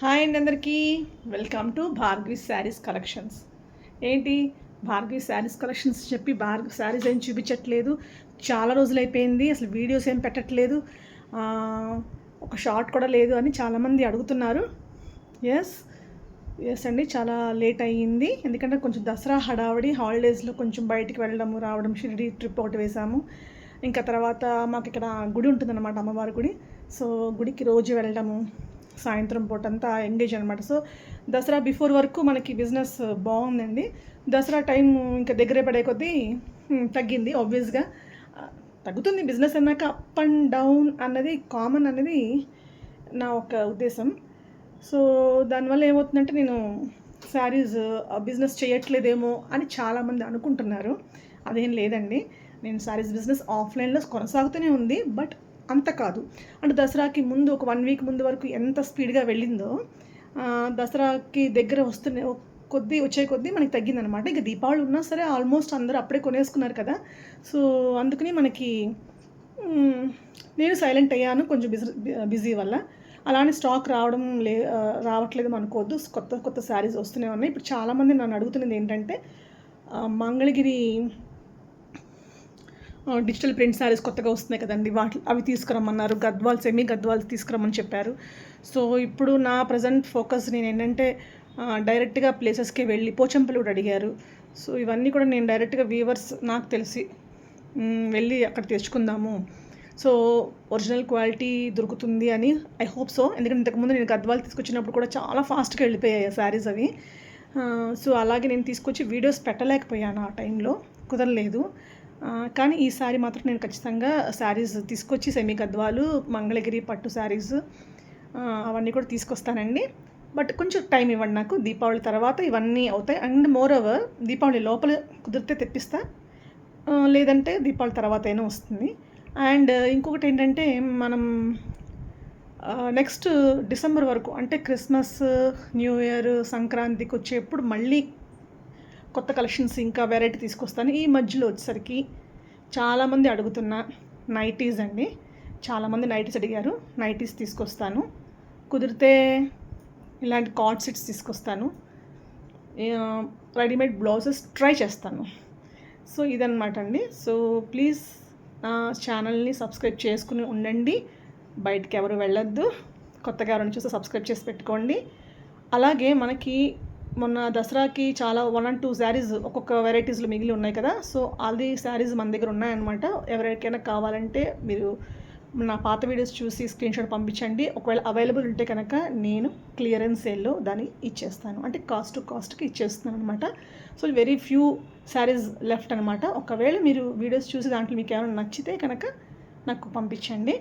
Hi అండి అందరికీ. Welcome to Bhargavi sarees collections. ఏంటి? భార్గవి శారీస్ కలెక్షన్స్ చెప్పి భార్గవి శారీస్ ఏం చూపించట్లేదు. చాలా రోజులు అయిపోయింది అసలు వీడియోస్ ఏం పెట్టట్లేదు. ఒక షార్ట్ కూడా లేదు అని చాలామంది అడుగుతున్నారు. ఎస్ ఎస్ అండి చాలా లేట్ అయ్యింది. ఎందుకంటే కొంచెం దసరా హడావడి హాలిడేస్లో కొంచెం బయటికి వెళ్ళడము రావడం షిరిడి ట్రిప్ ఒకటి వేసాము. ఇంకా తర్వాత మాకు ఇక్కడ గుడి ఉంటుందన్నమాట అమ్మవారి గుడి. సో గుడికి రోజు వెళ్ళడము. సాయంత్రం పూటంతా ఎంగేజ్ అనమాట సో దసరా బిఫోర్ వరకు మనకి బిజినెస్ uh, బాగుందండి. దసరా టైం ఇంకా దగ్గరే పడే కొద్దీ తగ్గింది ఆబ్వియస్గా తగ్గుతుంది. బిజినెస్ అన్నాక అప్ అండ్ డౌన్ అన్నది కామన్ అనేది నా ఒక ఉద్దేశం. సో దానివల్ల ఏమవుతుందంటే నేను శారీస్ బిజినెస్ చేయట్లేదేమో అని చాలామంది అనుకుంటున్నారు. అదేం లేదండి. నేను శారీస్ బిజినెస్ ఆఫ్లైన్లో కొనసాగుతూనే ఉంది. బట్ అంత కాదు. అంటే దసరాకి ముందు ఒక వన్ వీక్ ముందు వరకు ఎంత స్పీడ్గా వెళ్ళిందో దసరాకి దగ్గర వస్తున్న కొద్దీ వచ్చే కొద్దీ మనకి తగ్గిందనమాట ఇంకా దీపావళి ఉన్నా సరే ఆల్మోస్ట్ అందరూ అప్పుడే కొనేసుకున్నారు కదా. సో అందుకని మనకి నేను సైలెంట్ అయ్యాను కొంచెం బిజీ బిజీ వల్ల. అలానే స్టాక్ రావడం లే రావట్లేదు అనుకోవద్దు. కొత్త కొత్త శారీస్ వస్తూనే ఉన్నాయి. ఇప్పుడు చాలామంది నన్ను అడుగుతున్నది ఏంటంటే మంగళగిరి డిజిటల్ ప్రింట్ శారీస్ కొత్తగా వస్తున్నాయి కదండి. వాటి అవి తీసుకురమ్మన్నారు. గద్వాల్ సెమీ గద్వాల్ తీసుకురమ్మని చెప్పారు. సో ఇప్పుడు నా ప్రజెంట్ ఫోకస్ నేను ఏంటంటే డైరెక్ట్గా ప్లేసెస్కి వెళ్ళి పోచంపల్లి కూడా అడిగారు. సో ఇవన్నీ కూడా నేను డైరెక్ట్గా వీవర్స్ నాకు తెలిసి వెళ్ళి అక్కడ తెచ్చుకుందాము. సో ఒరిజినల్ క్వాలిటీ దొరుకుతుంది అని ఐ హోప్ సో ఎందుకంటే ఇంతకుముందు నేను గద్వాలు తీసుకొచ్చినప్పుడు కూడా చాలా ఫాస్ట్గా వెళ్ళిపోయాయి శారీస్ అవి. సో అలాగే నేను తీసుకొచ్చి వీడియోస్ పెట్టలేకపోయాను ఆ టైంలో కుదరలేదు. కానీ ఈసారి మాత్రం నేను ఖచ్చితంగా శారీస్ తీసుకొచ్చి సెమీ గద్వాలు మంగళగిరి పట్టు శారీస్ అవన్నీ కూడా తీసుకొస్తానండి. బట్ కొంచెం టైం ఇవ్వండి నాకు. దీపావళి తర్వాత ఇవన్నీ అవుతాయి. అండ్ మోర్ ఓవర్ దీపావళి లోపల కుదిరితే తెప్పిస్తా. లేదంటే దీపావళి తర్వాత అయినా వస్తుంది. అండ్ ఇంకొకటి ఏంటంటే మనం నెక్స్ట్ డిసెంబర్ వరకు అంటే క్రిస్మస్ న్యూ ఇయర్ సంక్రాంతికి వచ్చేప్పుడు మళ్ళీ కొత్త కలెక్షన్స్ ఇంకా వెరైటీ తీసుకొస్తాను. ఈ మధ్యలో వచ్చేసరికి చాలామంది అడుగుతున్న నైటీస్ అండి. చాలామంది నైటీస్ అడిగారు. నైటీస్ తీసుకొస్తాను. కుదిరితే ఇలాంటి కార్డ్ సెట్స్ తీసుకొస్తాను. రెడీమేడ్ బ్లౌజెస్ ట్రై చేస్తాను. సో ఇదన్నమాట అండి. సో ప్లీజ్ నా ఛానల్ని సబ్స్క్రైబ్ చేసుకుని ఉండండి. బయటకు ఎవరు వెళ్ళొద్దు. కొత్తగా ఎవరైనా చూస్తే సబ్స్క్రైబ్ చేసి పెట్టుకోండి. అలాగే మనకి మొన్న దసరాకి చాలా వన్ అండ్ టూ శారీస్ ఒక్కొక్క వెరైటీస్లో మిగిలి ఉన్నాయి కదా. సో అది శారీస్ మన దగ్గర ఉన్నాయన్నమాట. ఎవరికైనా కావాలంటే మీరు నా పాత వీడియోస్ చూసి స్క్రీన్ షాట్ పంపించండి. ఒకవేళ అవైలబుల్ ఉంటే కనుక నేను క్లియరెన్స్ సేల్లో దాన్ని ఇచ్చేస్తాను. అంటే కాస్ట్ టు కాస్ట్కి ఇచ్చేస్తున్నాను అనమాట so very few sarees left అనమాట ఒకవేళ మీరు వీడియోస్ చూసి దాంట్లో మీకు ఏమైనా నచ్చితే కనుక నాకు పంపించండి.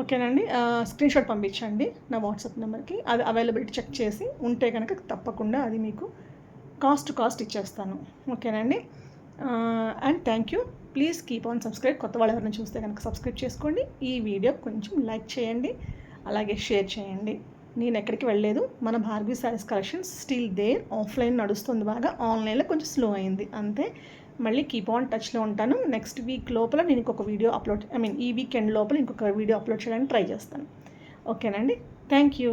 ఓకేనండి. స్క్రీన్ షాట్ పంపించండి నా వాట్సాప్ నెంబర్కి. అది అవైలబిలిటీ చెక్ చేసి ఉంటే కనుక తప్పకుండా అది మీకు కాస్ట్ కాస్ట్ ఇచ్చేస్తాను. ఓకేనండి. And thank you please keep on subscribe కొత్త వాళ్ళు ఎవరైనా చూస్తే కనుక సబ్స్క్రైబ్ చేసుకోండి. ఈ వీడియో కొంచెం లైక్ చేయండి. అలాగే షేర్ చేయండి. నేను ఎక్కడికి వెళ్ళలేదు. మన Bhargavi sarees collections still there offline నడుస్తుంది బాగా. ఆన్లైన్లో కొంచెం స్లో అయింది. అంతే. మళ్ళీ కీప్ ఆన్ టచ్లో ఉంటాను. నెక్స్ట్ వీక్ లోపల నేను ఇంకొక వీడియో అప్లోడ్ ఐ మీన్ ఈ వీకెండ్ లోపల ఇంకొక వీడియో అప్లోడ్ చేయడానికి ట్రై చేస్తాను. ఓకేనండి థ్యాంక్ యూ